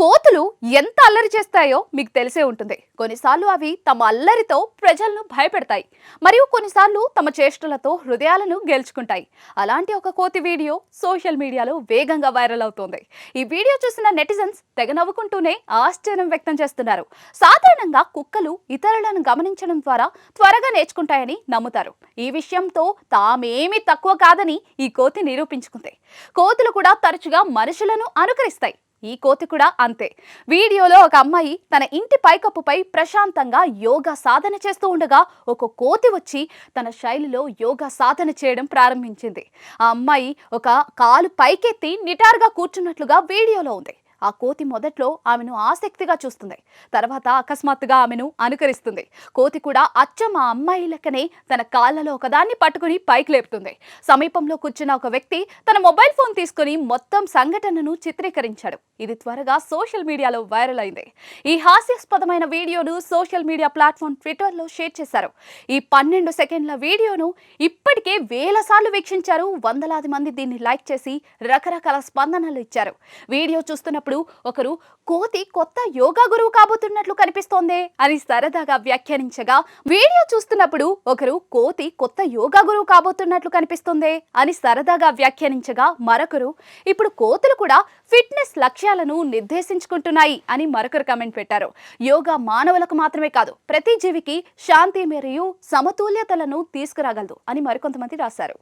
కోతులు ఎంత అల్లరి చేస్తాయో మీకు తెలిసే ఉంటుంది. కొన్నిసార్లు అవి తమ అల్లరితో ప్రజలను భయపెడతాయి. మరియు కొన్నిసార్లు తమ చేష్టలతో హృదయాలను గెలుచుకుంటాయి. అలాంటి ఒక కోతి వీడియో సోషల్ మీడియాలో వేగంగా వైరల్ అవుతోంది. ఈ వీడియో చూసిన నెటిజన్స్ తెగ నవ్వుకుంటూనే ఆశ్చర్యం వ్యక్తం చేస్తున్నారు. సాధారణంగా కుక్కలు ఇతరులను గమనించడం ద్వారా త్వరగా నేర్చుకుంటాయని నమ్ముతారు. ఈ విషయంతో తామేమీ తక్కువ కాదని ఈ కోతి నిరూపించుకుంది. కోతులు కూడా తరచుగా మనుషులను అనుకరిస్తాయి. ఈ కోతి కూడా అంతే. వీడియోలో ఒక అమ్మాయి తన ఇంటి పైకప్పుపై ప్రశాంతంగా యోగా సాధన చేస్తూ ఉండగా ఒక కోతి వచ్చి తన శైలిలో యోగా సాధన చేయడం ప్రారంభించింది. ఆ అమ్మాయి ఒక కాలు పైకెత్తి నిటారుగా కూర్చున్నట్లుగా వీడియోలో ఉంది. ఆ కోతి మొదట్లో ఆమెను ఆసక్తిగా చూస్తుంది. తర్వాత అకస్మాత్తుగా ఆమెను అనుకరిస్తుంది. కోతి కూడా అచ్చం ఆ అమ్మాయి లెక్కనే తన కాళ్ళలో ఒకదాన్ని పట్టుకుని పైకి లేపుతుంది. సమీపంలో కూర్చున్న ఒక వ్యక్తి తన మొబైల్ ఫోన్ తీసుకుని మొత్తం సంఘటనను చిత్రీకరించాడు. ఇది త్వరగా సోషల్ మీడియాలో వైరల్ అయింది. ఈ హాస్యాస్పదమైన వీడియోను సోషల్ మీడియా ప్లాట్ఫామ్ ట్విట్టర్లో షేర్ చేశారు. ఈ పన్నెండు సెకండ్ల వీడియోను ఇప్పటికే వేల సార్లు వీక్షించారు. వందలాది మంది దీన్ని లైక్ చేసి రకరకాల స్పందనలు ఇచ్చారు. వీడియో చూస్తున్నప్పుడు ఒకరు కోతి కొత్త యోగా గురువు కాబోతున్నట్లు కనిపిస్తోందే అని సరదాగా వ్యాఖ్యానించగా వీడియో చూస్తున్నప్పుడు ఒకరు కోతి కొత్త యోగా గురువు కాబోతున్నట్లు కనిపిస్తోందే అని సరదాగా వ్యాఖ్యానించగా మరొకరు ఇప్పుడు కోతులు కూడా ఫిట్నెస్ లక్ష్యాలను నిర్దేశించుకుంటున్నాయి అని మరొకరు కమెంట్ పెట్టారు. యోగా మానవులకు మాత్రమే కాదు ప్రతి జీవికి శాంతి మరియు సమతుల్యతలను తీసుకురాగలదు అని మరికొంతమంది రాశారు